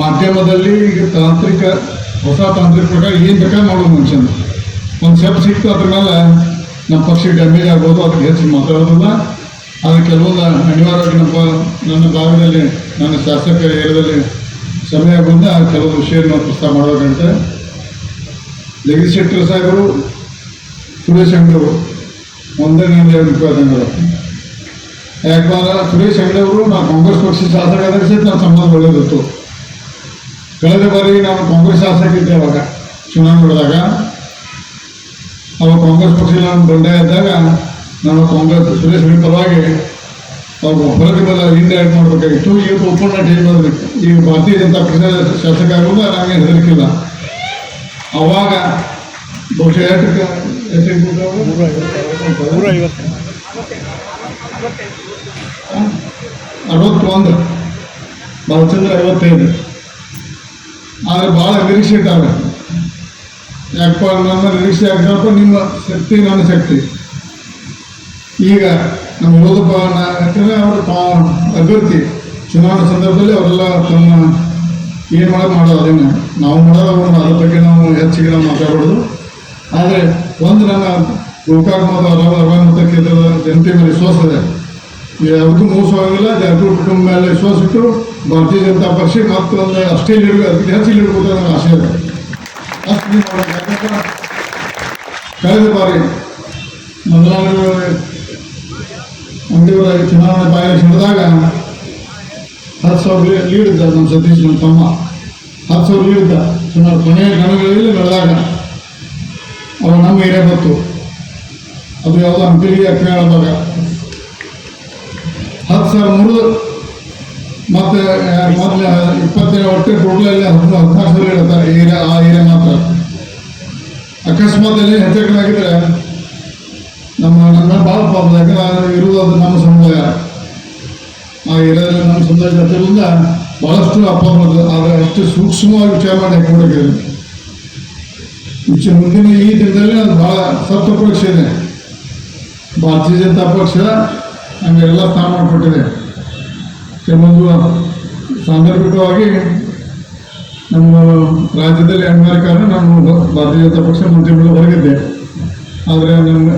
ಮಾಧ್ಯಮದಲ್ಲಿ ಈಗ ತಾಂತ್ರಿಕ, ಹೊಸ ತಾಂತ್ರಿಕ ಪ್ರಕಾರ ಏನು ಬೇಕಾದ್ರೆ ಮಾಡೋದು ಮನುಷ್ಯನ ಒಂದು ಸೆಪ್ ಸಿಕ್ತು ಅದ್ರ ಮೇಲೆ ನಮ್ಮ ಪಕ್ಷಕ್ಕೆ ಡ್ಯಾಮೇಜ್ ಆಗ್ಬೋದು, ಅದಕ್ಕೆ ಹೆಚ್ಚು ಮಾತಾಡೋದಿಲ್ಲ ಆದರೆ ಕೆಲವೊಂದು ಅನಿವಾರ್ಯವಾಗಿ ನಮ್ಮ ನನ್ನ ಭಾಗದಲ್ಲಿ, ನನ್ನ ಶಾಸಕ ಏರಿಯಾದಲ್ಲಿ ಸಮಯ ಬಂದ ಕೆಲವು ವಿಷಯವನ್ನು ಪ್ರಸ್ತಾವ ಮಾಡಬೇಕಂತ ಲೆಗಿಸ್ಲೇಟರ್ ಸಾಹೇಬರು, ಸುರೇಶ್ ಅಂಗಡಿಯವರು, ಒಂದೇ ನನ್ನ ವಿಶ್ವಾಸಂಗಡ ಯಾಕಂದ್ರೆ ಸುರೇಶ್ ಅಂಗಡಿಯವರು, ನಾವು ಕಾಂಗ್ರೆಸ್ ಪಕ್ಷ ಶಾಸಕರಾದಾಗ ಸಹಿತ ನಮ್ಮ ಸಂಬಂಧ ಒಳ್ಳೆಯದಿತ್ತು ಕಳೆದ ಬಾರಿ ನಾವು ಕಾಂಗ್ರೆಸ್ ಶಾಸಕ ಅವಾಗ ಚುನಾವಣೆ ನಡೆದಾಗ ಅವಾಗ ಕಾಂಗ್ರೆಸ್ ಪಕ್ಷ ನಾನು ಬಂಡಾಯ ಇದ್ದಾಗ ನಾನು ಕಾಂಗ್ರೆಸ್ ಸುರೇಶ್ ಅಂಗಡಿ ಪರವಾಗಿ ಅವ್ರು ಹಿಂದೆ ಆ್ಯಡ್ ಮಾಡಬೇಕಾಗಿತ್ತು. ಇವತ್ತು ಓಪನ್ ಟೇಕ್ ಮಾಡಬೇಕು. ಈಗ ಭಾರತೀಯ ಜನತಾ ಪಕ್ಷದ ಶಾಸಕ ಆಗುವಾಗ ನನಗೆ ಹೆದರಿಕಿಲ್ಲ ಅವಾಗ ಬಹುಶಃ ಅರವತ್ತೊಂದು. ಬಾಲಚಂದ್ರ ಐವತ್ತೈದು. ಆದರೆ ಭಾಳ ನಿರೀಕ್ಷೆ ಇಟ್ಟಾವೆ ಯಾಕಪ್ಪ ನನ್ನ ನಿರೀಕ್ಷೆ ಯಾಕಪ್ಪ ನಿಮ್ಮ ಶಕ್ತಿ ನನ್ನ ಶಕ್ತಿ. ಈಗ ನಮ್ಮ ಓದಪ್ಪ ಅವರು ಪಾ ಅಭ್ಯರ್ಥಿ ಚುನಾವಣೆ ಸಂದರ್ಭದಲ್ಲಿ ಅವರೆಲ್ಲ ತಮ್ಮ ಏನು ಮಾಡೋದು ಮಾಡೋದು ಅದನ್ನು ನಾವು ಮಾಡೋದು ಅವ್ರು ಅದ್ರ ಬಗ್ಗೆ ನಾವು ಹೆಚ್ಚಿಗೆ ನಾವು ಮಾತಾಡೋದು ಆದರೆ ಒಂದು ನನ್ನ ಗೋಕಾಕ್ ಮತ್ತು ಅರವ ಅರವೈ ಮತ್ತು ಕ್ಷೇತ್ರದ ಜನತೆ ಮೇಲೆ ವಿಶ್ವಾಸ ಇದೆ ಯಾವುದೂ ಮೋಸ ಆಗಿಲ್ಲ ಜಾರಕಿಹೊಳಿ ಕುಟುಂಬ ಮೇಲೆ ವಿಶ್ವಾಸ ಇಟ್ಟು ಭಾರತೀಯ ಜನತಾ ಪಕ್ಷ ಒಂದು ಅಷ್ಟೇ ಲೀಡ್ ಅದಕ್ಕೆ ಹೆಚ್ಚು ನೀಡಬೇಕು ನನ್ನ ಆಶೆ ಇದೆ. ಕಳೆದ ಬಾರಿ ಮೊದಲಾಗಿ ಅಂಗಡಿಯವರಾಗಿ ಚುನಾವಣೆ ಬಾಯಲ್ಲಿ ಹಿಡಿದಾಗ ಹತ್ತು ಸಾವಿರ ಲೀಡ್ ಇದ್ದ ನಮ್ಮ ಸತೀಶ್, ನಮ್ಮ ತಮ್ಮ. ಹತ್ತು ಸಾವಿರ ಲೀಡ್ ಇದ್ದ ಚುನಾವಣೆ ಕೊನೆಯ ಗಣಗಳಲ್ಲಿ ನಡೆದಾಗ ಅವ ನಮ್ಮ ಏರಿಯಾ ಬಂತು ಅದು ಯಾವುದೋ ಅಂಕಲಿಗೆ ಅಕ್ಕ ಹೇಳಿದಾಗ. ಹತ್ತು ಸಾವಿರ ಮುರಿದು ಮತ್ತೆ ಮೊದಲ ಇಪ್ಪತ್ತೇಳು ಒಟ್ಟು ಟೋಟಲಲ್ಲಿ ಹತ್ತು ಹತ್ತು ಸಾವಿರ ಹೇಳ್ತಾರೆ ಏರಿಯಾ, ಆ ಏರಿಯಾ ಮಾತ್ರ. ಅಕಸ್ಮಾತ್ ಅಲ್ಲಿ ಹೆಚ್ಚು ಕಡೆ ಆಗಿದ್ರೆ ನಮ್ಮ ನನ್ನ ಭಾಳ ಪಾಪ ಯಾಕಂದ್ರೆ ಇರುವುದು ಅದು ನಮ್ಮ ಸಮುದಾಯ. ಆ ಏರಿಯಾದಲ್ಲಿ ನಮ್ಮ ಸಮುದಾಯ ಜೊತೆಯಿಂದ ಭಾಳಷ್ಟು ಅಪಾರ ಆದರೆ ಅಷ್ಟು ಸೂಕ್ಷ್ಮವಾಗಿ ವಿಚಾರ ಮಾಡಿ ಹಾಕಿಬಿಟ್ಟಿದ್ದೀವಿ. ವಿಚಾರ ಮುಂದಿನ ಈ ದಿನದಲ್ಲಿ ಅದು ಭಾಳ ಸತ್ವ ಪಕ್ಷ ಇದೆ. ಭಾರತೀಯ ಜನತಾ ಪಕ್ಷ ನಮಗೆಲ್ಲ ಸ್ಥಾನ ಮಾಡಿಕೊಟ್ಟಿದೆ. ಕೆಲವೊಂದು ಸಾಂದರ್ಭಿಕವಾಗಿ ನಮ್ಮ ರಾಜ್ಯದಲ್ಲಿ ಅನಿವಾರ್ಯ ಕಾರಣ ನಾನು ಭಾರತೀಯ ಜನತಾ ಪಕ್ಷ ಮಂತ್ರಿಗಳು ಹೊರಗಿದ್ದೆ. ಆದರೆ ನಮ್ಮ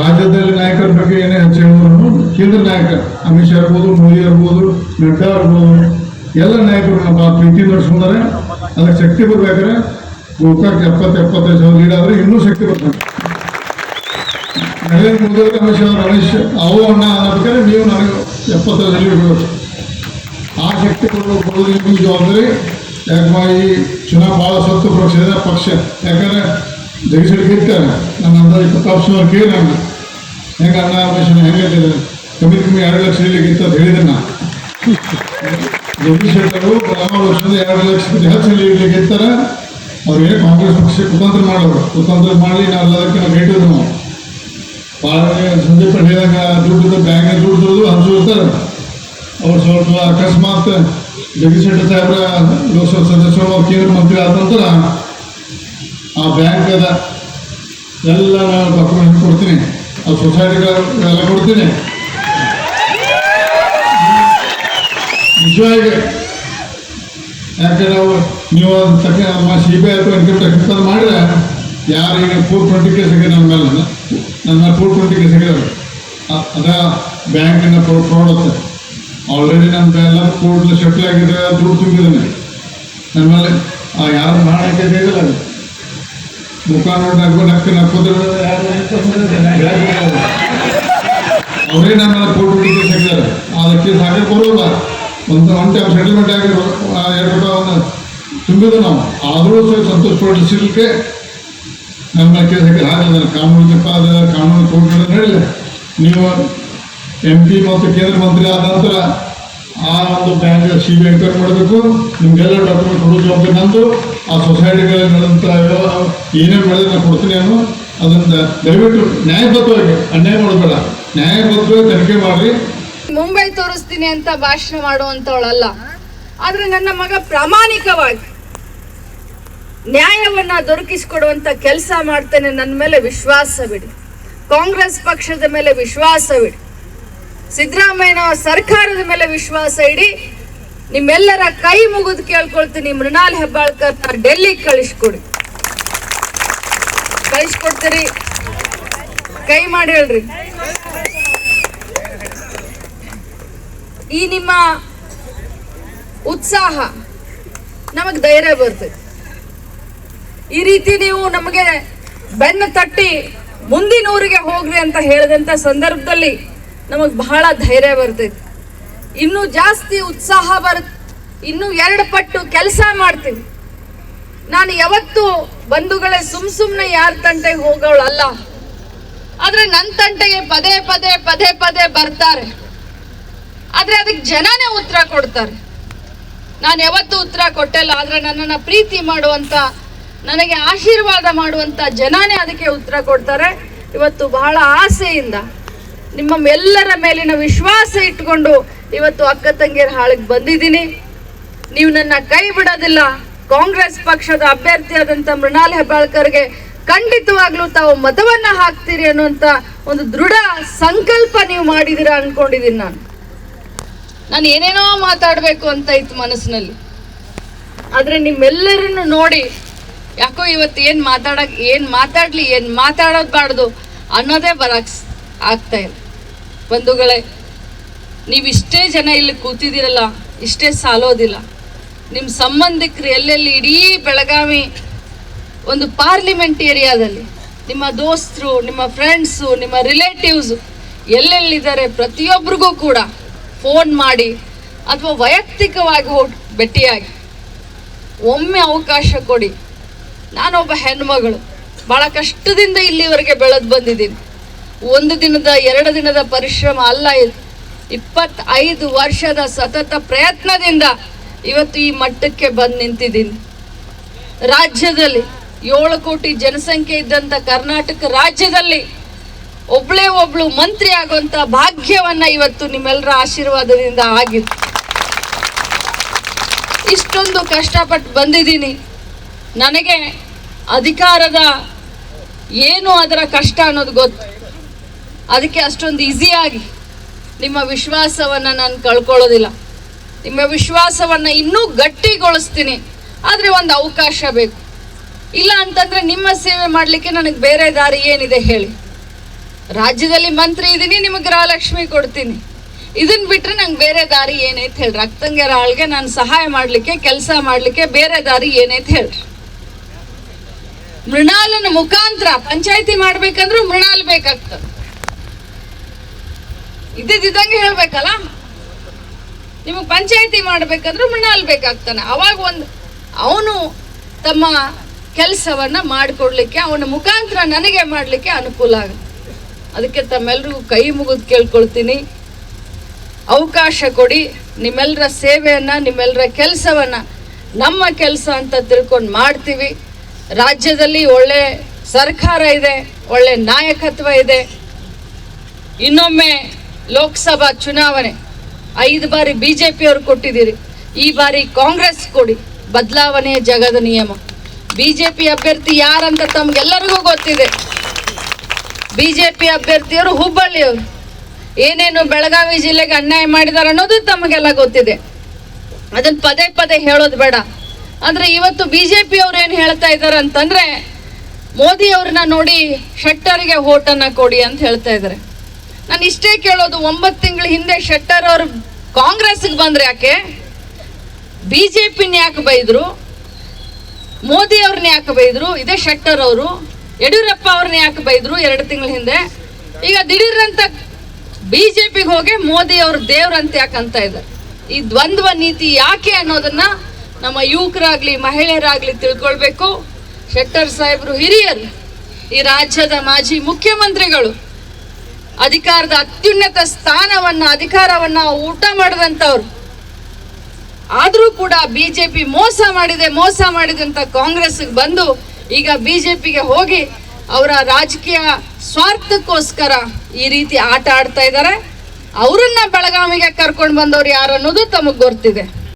ರಾಜ್ಯದಲ್ಲಿ ನಾಯಕರ ಬಗ್ಗೆ ಏನೇ ಹೆಚ್ಚು ಹೇಳಿದ್ರು ಕೇಂದ್ರ ನಾಯಕ ಅಮಿತ್ ಶಾ ಇರ್ಬೋದು, ಮೋದಿ ಇರ್ಬೋದು, ನಡ್ಡಾ ಇರ್ಬೋದು, ಎಲ್ಲ ನಾಯಕರು ನಮ್ಮ ಪ್ರೀತಿ ನಡೆಸ್ಕೊಂಡಾರೆ ಅದಕ್ಕೆ ಶಕ್ತಿ ಬರ್ಬೇಕಾದ್ರೆ ಗೋಕಾಕ್ ಎಪ್ಪತ್ತು ಎಪ್ಪತ್ತೈದು ಸಾವಿರ ಲೀಡ್ ಆದರೆ ಇನ್ನೂ ಶಕ್ತಿ ಬರ್ತಾರೆ. ನರೇಂದ್ರ ಮೋದಿ ಅಮಿತ್ ರಮೇಶ್ ಅವು ಅಣ್ಣ ಅನ್ನೋದಕ್ಕೆ ನೀವು ನನಗೆ ಎಪ್ಪತ್ತೈದು ಬಿಡಬೇಕು ಆ ಶಕ್ತಿ ಕೊಡೋ ಕೊಡೋದು ನಿಮ್ಮ ಜವಾಬ್ದಾರಿ. ಯಾಕಂದ್ರೆ ಈ ಚುನಾವ್ ಭಾಳ ಸ್ವತ್ತು ಪಕ್ಷ ಇದೆ, ಪಕ್ಷ. ಯಾಕಂದ್ರೆ ಜಗಸಡಿ ಗೆಲ್ತಾರೆ ನನ್ನ ಅಂದಾಜು ಇಪ್ಪತ್ತು ವರ್ಷ ಕೇಳಿ ನಾನು ಹೆಂಗೆ ಅಣ್ಣ ರಮೇಶನ ಹೆಂಗೆ ಕಮ್ಮಿ ಕಮ್ಮಿ ಎರಡು ಲಕ್ಷ ಗೆಲ್ತ ಅಂತ ಹೇಳಿದೆ ನಾ ಜಗದೀಶ್ ಶೆಟ್ಟರು ವರ್ಷದ ಎರಡು ಲಕ್ಷಕ್ಕಿಂತ ಹೆಚ್ಚು ಲೀಡ್ ಗೆಲ್ತಾರೆ ಅವ್ರಿಗೆ ಕಾಂಗ್ರೆಸ್ ಪಕ್ಷ ಕುತಂತ್ರ ಮಾಡೋರು? ಕುತಂತ್ರ ಮಾಡಿ ನಾವು ಎಲ್ಲದಕ್ಕೆ ನಾವು ನಾವು. ಭಾಳ ಸಂದೀಪ್ ಹೇಳಿದಾಗ ದುಡ್ಡು ಬ್ಯಾಂಕ್ ದುಡ್ಡು ದುಡ್ದು ಹಂಚಿರ್ತಾರೆ ಅವ್ರು ಸ್ವಲ್ಪ ಅಕಸ್ಮಾತ್ ಜಗದೀಶ್ ಶೆಟ್ಟರ್ ಸಾಹೇಬ್ರ ಲೋಕಸಭಾ ಸದಸ್ಯರು ಕೇಂದ್ರ ಮಂತ್ರಿ ಆದ ನಂತರ ಆ ಬ್ಯಾಂಕ್ ಅದ. ಎಲ್ಲ ನಾನು ಡಾಕ್ಯುಮೆಂಟ್ ಕೊಡ್ತೀನಿ. ಆ ಸೊಸೈಟಿಗೆ ಎಲ್ಲ ಕೊಡ್ತೀನಿ. ನಿಜವಾಗಿ ಯಾಕೆ ನಾವು ನೀವು ತಕ್ಕ ನಮ್ಮ ಸಿ ಬಿ ಐ ಅಥವಾ ಇನ್ಕಮ್ ಟ್ಯಾಕ್ಸ್ ಮಾಡಿದ್ರೆ ಯಾರು ಈಗ ಫೋರ್ ಟ್ವೆಂಟಿ ಕೆ ಸೆಕೆಂಡ್ ನನ್ನ ಮೇಲೆ ನನ್ನ ಫೋರ್ ಟ್ವೆಂಟಿ ಕೆ ಸೆಕೆಂಡ್ ಅದ ಬ್ಯಾಂಕಿನ ಫ್ರಾಡ್ ಅಂತ ಆಲ್ರೆಡಿ ನಮ್ಮ ಎಲ್ಲ ಕೋರ್ಟ್ ಸೆಟ್ಲ್ ಆಗಿದೆ ದುಡ್ಡು ತುಂಬಿದ್ದಾನೆ. ನನ್ನ ಮೇಲೆ, ಆ ಯಾರು ಮಾಡಕ್ಕೆ ಬೇಕಲ್ಲ ಮುಖ ನೋಡಿ ನಕ್ಕು ನಕ್ಕು ನಕ್ಕೋದ್ರೆ ಅವರೇ ನನ್ನ ಮೇಲೆ ಟ್ವೆಂಟಿ ಕೆ ಸೆಕೆಂಡ್ ಅದಕ್ಕೆ ಹಾಗೆ ಕೊಡೋಲ್ಲ ಒಂದು ಒನ್ ಟೈಮ್ ಸೆಟಲ್ಮೆಂಟ್ ಆಗಿರೋ ಎರಡು ರೂಪಾಯಿ ಒಂದು ತುಂಬಿದ್ದು ನಾವು. ಆದರೂ ಸಂತೋಷ ಪಡಿಸಲಿಕ್ಕೆ ನನ್ನ ಕೆಲಸಕ್ಕೆ ಹಾಕಿದ್ದಾರೆ ಕಾನೂನು ತಪ್ಪ ಅದ ಕಾನೂನು ಕೋರ್ಟ್ಗಳು ನಡೀಲಿ ನೀವು ಎಂ ಪಿ ಮತ್ತು ಕೇಂದ್ರ ಮಂತ್ರಿ ಆದ ನಂತರ ಆ ಒಂದು ಬ್ಯಾಂಕ್ ಸಿ ಬಿ ಎಂಕ್ವೈರಿ ಮಾಡಬೇಕು. ನಿಮಗೆಲ್ಲ ಡಾಕ್ಯುಮೆಂಟ್ ಕೊಡೋ ಜವಾಬ್ದಾರಿ ನಂದು. ಆ ಸೊಸೈಟಿಗಳಲ್ಲಿ ನಡೆದಂಥ ಏನೇನು ಬೆಳೆದ್ರೆ ನಾನು ಕೊಡ್ತೀನಿ ಅನ್ನು ಅದನ್ನ ದಯವಿಟ್ಟು ನ್ಯಾಯಬದ್ಧವಾಗಿ ಅನ್ಯಾಯ ಮಾಡಬೇಡ ನ್ಯಾಯಬದ್ಧವಾಗಿ ತನಿಖೆ ಮಾಡಿ. ಮುಂಬೈ ತೋರಿಸ್ತೀನಿ ಅಂತ ಭಾಷಣ ಮಾಡುವಂತವಳಲ್ಲ. ಆದ್ರೆ ನನ್ನ ಮಗ ಪ್ರಾಮಾಣಿಕವಾಗಿ ನ್ಯಾಯವನ್ನ ದೊರಕಿಸಿಕೊಡುವಂತ ಕೆಲಸ ಮಾಡ್ತೇನೆ ನನ್ನ ಮೇಲೆ ವಿಶ್ವಾಸ ಬಿಡಿ. ಕಾಂಗ್ರೆಸ್ ಪಕ್ಷದ ಮೇಲೆ ವಿಶ್ವಾಸ ಬಿಡಿ. ಸಿದ್ದರಾಮಯ್ಯನ ಸರ್ಕಾರದ ಮೇಲೆ ವಿಶ್ವಾಸ ಇಡಿ. ನಿಮ್ಮೆಲ್ಲರ ಕೈ ಮುಗಿದು ಕೇಳ್ಕೊಳ್ತೀನಿ ಮೃಣಾಲ್ ಹೆಬ್ಬಾಳ್ಕರ್ನ ಡೆಲ್ಲಿ ಕಳಿಸ್ಕೊಡಿ. ಕಳಿಸ್ಕೊಡ್ತೀರಿ? ಕೈ ಮಾಡಿ ಹೇಳ್ರಿ. ಈ ನಿಮ್ಮ ಉತ್ಸಾಹ, ನಮಗೆ ಧೈರ್ಯ ಬರ್ತದೆ. ಈ ರೀತಿ ನೀವು ನಮಗೆ ಬೆನ್ನು ತಟ್ಟಿ ಮುಂದಿನ ಊರಿಗೆ ಹೋಗ್ರಿ ಅಂತ ಹೇಳಿದಂಥ ಸಂದರ್ಭದಲ್ಲಿ ನಮಗೆ ಬಹಳ ಧೈರ್ಯ ಬರ್ತೈತಿ. ಇನ್ನೂ ಜಾಸ್ತಿ ಉತ್ಸಾಹ ಬರುತ್ತೆ ಇನ್ನೂ ಎರಡು ಪಟ್ಟು ಕೆಲಸ ಮಾಡ್ತೀವಿ. ನಾನು ಯಾವತ್ತು ಬಂಧುಗಳೇ ಸುಮ್ ಸುಮ್ಮನೆ ಯಾರ ತಂಟೆಗೆ ಹೋಗೋಳಲ್ಲ ಆದ್ರೆ ನನ್ನ ತಂಟೆಗೆ ಪದೇ ಪದೇ ಪದೇ ಪದೇ ಬರ್ತಾರೆ. ಆದ್ರೆ ಅದಕ್ಕೆ ಜನನೇ ಉತ್ತರ ಕೊಡ್ತಾರೆ. ನಾನು ಯಾವತ್ತೂ ಉತ್ತರ ಕೊಟ್ಟಲ್ಲ, ಆದ್ರೆ ನನ್ನನ್ನು ಪ್ರೀತಿ ಮಾಡುವಂತ ನನಗೆ ಆಶೀರ್ವಾದ ಮಾಡುವಂತ ಜನನೇ ಅದಕ್ಕೆ ಉತ್ತರ ಕೊಡ್ತಾರೆ. ಇವತ್ತು ಬಹಳ ಆಸೆಯಿಂದ ನಿಮ್ಮ ಎಲ್ಲರ ಮೇಲಿನ ವಿಶ್ವಾಸ ಇಟ್ಕೊಂಡು ಇವತ್ತು ಅಕ್ಕ ತಂಗಿಯರ ಹಾಳಿಗೆ ಬಂದಿದ್ದೀನಿ. ನೀವು ನನ್ನ ಕೈ ಬಿಡೋದಿಲ್ಲ. ಕಾಂಗ್ರೆಸ್ ಪಕ್ಷದ ಅಭ್ಯರ್ಥಿಯಾದಂಥ ಮೃಣಾಲ್ ಹೆಬ್ಬಾಳ್ಕರ್ಗೆ ಖಂಡಿತವಾಗ್ಲೂ ತಾವು ಮತವನ್ನ ಹಾಕ್ತೀರಿ ಅನ್ನುವಂತ ಒಂದು ದೃಢ ಸಂಕಲ್ಪ ನೀವು ಮಾಡಿದ್ದೀರಾ ಅನ್ಕೊಂಡಿದ್ದೀನಿ ನಾನು. ನಾನು ಏನೇನೋ ಮಾತಾಡಬೇಕು ಅಂತ ಇತ್ತು ಮನಸ್ಸಿನಲ್ಲಿ. ಆದ್ರೆ ನಿಮ್ಮೆಲ್ಲರನ್ನು ನೋಡಿ ಯಾಕೋ ಇವತ್ತು ಏನು ಮಾತಾಡಕ್ ಏನು ಮಾತಾಡ್ಲಿ, ಏನು ಮಾತಾಡೋದು ಬಾರ್ದು ಅನ್ನೋದೇ ಬರಕ್ ಆಗ್ತಾ ಇಲ್ಲ. ಬಂಧುಗಳೇ ನೀವಿಷ್ಟೇ ಜನ ಇಲ್ಲಿ ಕೂತಿದ್ದೀರಲ್ಲ, ಇಷ್ಟೇ ಸಾಲೋದಿಲ್ಲ. ನಿಮ್ಮ ಸಂಬಂಧಿಕರು ಎಲ್ಲೆಲ್ಲಿ ಇಡೀ ಬೆಳಗಾವಿ ಒಂದು ಪಾರ್ಲಿಮೆಂಟ್ ಏರಿಯಾದಲ್ಲಿ, ನಿಮ್ಮ ದೋಸ್ತರು, ನಿಮ್ಮ ಫ್ರೆಂಡ್ಸು, ನಿಮ್ಮ ರಿಲೇಟಿವ್ಸು ಎಲ್ಲೆಲ್ಲಿದ್ದಾರೆ ಪ್ರತಿಯೊಬ್ಬರಿಗೂ ಕೂಡ ಫೋನ್ ಮಾಡಿ ಅಥವಾ ವೈಯಕ್ತಿಕವಾಗಿ ಭೇಟಿಯಾಗಿ ಒಮ್ಮೆ ಅವಕಾಶ ಕೊಡಿ. ನಾನೊಬ್ಬ ಹೆಣ್ಮಗಳು. ಬಹಳ ಕಷ್ಟದಿಂದ ಇಲ್ಲಿವರೆಗೆ ಬೆಳೆದು ಬಂದಿದ್ದೀನಿ. ಒಂದು ದಿನದ, ಎರಡು ದಿನದ ಪರಿಶ್ರಮ ಅಲ್ಲ ಇದು. ಇಪ್ಪತ್ತೈದು ವರ್ಷದ ಸತತ ಪ್ರಯತ್ನದಿಂದ ಇವತ್ತು ಈ ಮಟ್ಟಕ್ಕೆ ಬಂದು ನಿಂತಿದ್ದೀನಿ. ರಾಜ್ಯದಲ್ಲಿ ಏಳು ಕೋಟಿ ಜನಸಂಖ್ಯೆ ಇದ್ದಂಥ ಕರ್ನಾಟಕ ರಾಜ್ಯದಲ್ಲಿ ಒಬ್ಳೇ ಒಬ್ಳು ಮಂತ್ರಿ ಆಗುವಂಥ ಭಾಗ್ಯವನ್ನ ಇವತ್ತು ನಿಮ್ಮೆಲ್ಲರ ಆಶೀರ್ವಾದದಿಂದ ಆಗಿದೆ ಇಷ್ಟೊಂದು ಕಷ್ಟಪಟ್ಟು ಬಂದಿದ್ದೀನಿ. ನನಗೆ ಅಧಿಕಾರದ ಏನು ಅದರ ಕಷ್ಟ ಅನ್ನೋದು ಗೊತ್ತು. ಅದಕ್ಕೆ ಅಷ್ಟೊಂದು ಈಸಿಯಾಗಿ ನಿಮ್ಮ ವಿಶ್ವಾಸವನ್ನು ನಾನು ಕಳ್ಕೊಳ್ಳೋದಿಲ್ಲ. ನಿಮ್ಮ ವಿಶ್ವಾಸವನ್ನು ಇನ್ನೂ ಗಟ್ಟಿಗೊಳಿಸ್ತೀನಿ. ಆದರೆ ಒಂದು ಅವಕಾಶ ಬೇಕು. ಇಲ್ಲ ಅಂತಂದ್ರೆ ನಿಮ್ಮ ಸೇವೆ ಮಾಡಲಿಕ್ಕೆ ನನಗೆ ಬೇರೆ ದಾರಿ ಏನಿದೆ ಹೇಳಿ. ರಾಜ್ಯದಲ್ಲಿ ಮಂತ್ರಿ ಇದ್ದೀನಿ ನಿಮಗೆ ಗೃಹಲಕ್ಷ್ಮಿ ಕೊಡ್ತೀನಿ. ಇದನ್ನು ಬಿಟ್ರೆ ನಂಗೆ ಬೇರೆ ದಾರಿ ಏನೈತೆ ಹೇಳ್ರಿ? ರಕ್ತಂಗೆ ಆಳ್ಗೆ ನಾನು ಸಹಾಯ ಮಾಡಲಿಕ್ಕೆ, ಕೆಲಸ ಮಾಡಲಿಕ್ಕೆ ಬೇರೆ ದಾರಿ ಏನೈತೆ ಹೇಳ್ರಿ? ಮೃಣಾಲನ ಮುಖಾಂತರ ಪಂಚಾಯತಿ ಮಾಡ್ಬೇಕಂದ್ರೂ ಮೃಣಾಲ್ ಬೇಕಾಗ್ತದೆ. ಇದ್ದಿದ್ದಂಗೆ ಹೇಳ್ಬೇಕಲ್ಲ? ನಿಮಗೆ ಪಂಚಾಯತಿ ಮಾಡ್ಬೇಕಂದ್ರೆ ಮೃಣಾಲ್ ಬೇಕಾಗ್ತಾನೆ. ಅವಾಗ ಒಂದು ಅವನು ತಮ್ಮ ಕೆಲಸವನ್ನ ಮಾಡಿಕೊಡ್ಲಿಕ್ಕೆ, ಅವನ ಮುಖಾಂತರ ನನಗೆ ಮಾಡಲಿಕ್ಕೆ ಅನುಕೂಲ ಆಗುತ್ತೆ. ಅದಕ್ಕೆ ತಮ್ಮೆಲ್ಲರಿಗೂ ಕೈ ಮುಗಿದು ಕೇಳ್ಕೊಳ್ತೀನಿ. ಅವಕಾಶ ಕೊಡಿ. ನಿಮ್ಮೆಲ್ಲರ ಸೇವೆಯನ್ನ ನಿಮ್ಮೆಲ್ಲರ ಕೆಲಸವನ್ನ ನಮ್ಮ ಕೆಲಸ ಅಂತ ತಿಳ್ಕೊಂಡು ಮಾಡ್ತೀವಿ. ರಾಜ್ಯದಲ್ಲಿ ಒಳ್ಳೆ ಸರ್ಕಾರ ಇದೆ, ಒಳ್ಳೆ ನಾಯಕತ್ವ ಇದೆ. ಇನ್ನೊಮ್ಮೆ ಲೋಕಸಭಾ ಚುನಾವಣೆ. ಐದು ಬಾರಿ ಬಿ ಜೆ ಪಿಯವರು ಕೊಟ್ಟಿದ್ದೀರಿ. ಈ ಬಾರಿ ಕಾಂಗ್ರೆಸ್ ಕೊಡಿ. ಬದಲಾವಣೆಯ ಜಗದ ನಿಯಮ. ಬಿ ಜೆ ಪಿ ಅಭ್ಯರ್ಥಿ ಯಾರಂತ ತಮ್ಗೆಲ್ಲರಿಗೂ ಗೊತ್ತಿದೆ. ಬಿ ಜೆ ಪಿ ಅಭ್ಯರ್ಥಿಯವರು ಹುಬ್ಬಳ್ಳಿಯವರು. ಏನೇನು ಬೆಳಗಾವಿ ಜಿಲ್ಲೆಗೆ ಅನ್ಯಾಯ ಮಾಡಿದಾರೆ ಅನ್ನೋದು ತಮಗೆಲ್ಲ ಗೊತ್ತಿದೆ. ಅದನ್ನ ಪದೇ ಪದೇ ಹೇಳೋದು ಬೇಡ. ಅಂದ್ರೆ ಇವತ್ತು ಬಿ ಜೆ ಅವ್ರು ಏನು ಹೇಳ್ತಾ ಇದ್ದಾರೆ ಅಂತಂದ್ರೆ, ಮೋದಿ ಅವ್ರನ್ನ ನೋಡಿ ಶೆಟ್ಟರ್ಗೆ ಓಟನ್ನ ಕೊಡಿ ಅಂತ ಹೇಳ್ತಾ ಇದ್ದಾರೆ. ನಾನು ಇಷ್ಟೇ ಕೇಳೋದು, ಒಂಬತ್ತು ತಿಂಗಳ ಹಿಂದೆ ಶೆಟ್ಟರ್ ಅವರು ಕಾಂಗ್ರೆಸ್ಗೆ ಬಂದ್ರೆ ಯಾಕೆ? ಬಿ ಜೆ ಯಾಕೆ ಬೈದ್ರು? ಮೋದಿ ಅವ್ರನ್ನ ಯಾಕೆ ಬೈದ್ರು? ಇದೇ ಶೆಟ್ಟರ್ ಅವರು. ಯಡಿಯೂರಪ್ಪ ಅವ್ರನ್ನ ಯಾಕೆ ಬೈದ್ರು ಎರಡು ತಿಂಗಳ ಹಿಂದೆ? ಈಗ ದಿಢೀರಂತ ಬಿ ಜೆ ಪಿಗೆ ಹೋಗಿ ಮೋದಿ ಅವ್ರ ದೇವ್ರಂತ ಯಾಕಂತ ಇದ್ದಾರೆ? ಈ ದ್ವಂದ್ವ ನೀತಿ ಯಾಕೆ ಅನ್ನೋದನ್ನ ನಮ್ಮ ಯುವಕರಾಗ್ಲಿ, ಮಹಿಳೆಯರಾಗ್ಲಿ ತಿಳ್ಕೊಳ್ಬೇಕು. ಶೆಟ್ಟರ್ ಸಾಹೇಬ್ರು ಹಿರಿಯರು, ಈ ರಾಜ್ಯದ ಮಾಜಿ ಮುಖ್ಯಮಂತ್ರಿಗಳು ಅಧಿಕಾರದ ಅತ್ಯುನ್ನತ ಸ್ಥಾನವನ್ನ, ಅಧಿಕಾರವನ್ನ ಊಟ ಮಾಡಿದಂಥವ್ರು. ಆದರೂ ಕೂಡ ಬಿಜೆಪಿ ಮೋಸ ಮಾಡಿದೆ ಮೋಸ ಮಾಡಿದೆ ಅಂತ ಕಾಂಗ್ರೆಸ್ಗೆ ಬಂದು ಈಗ ಬಿಜೆಪಿಗೆ ಹೋಗಿ ಅವರ ರಾಜಕೀಯ ಸ್ವಾರ್ಥಕ್ಕೋಸ್ಕರ ಈ ರೀತಿ ಆಟ ಆಡ್ತಾ ಇದ್ದಾರೆ. ಅವರನ್ನ ಬೆಳಗಾವಿಗೆ ಕರ್ಕೊಂಡು ಬಂದವ್ರು ಯಾರು ಅನ್ನೋದು ತಮಗೆ ಗೊತ್ತಿದೆ.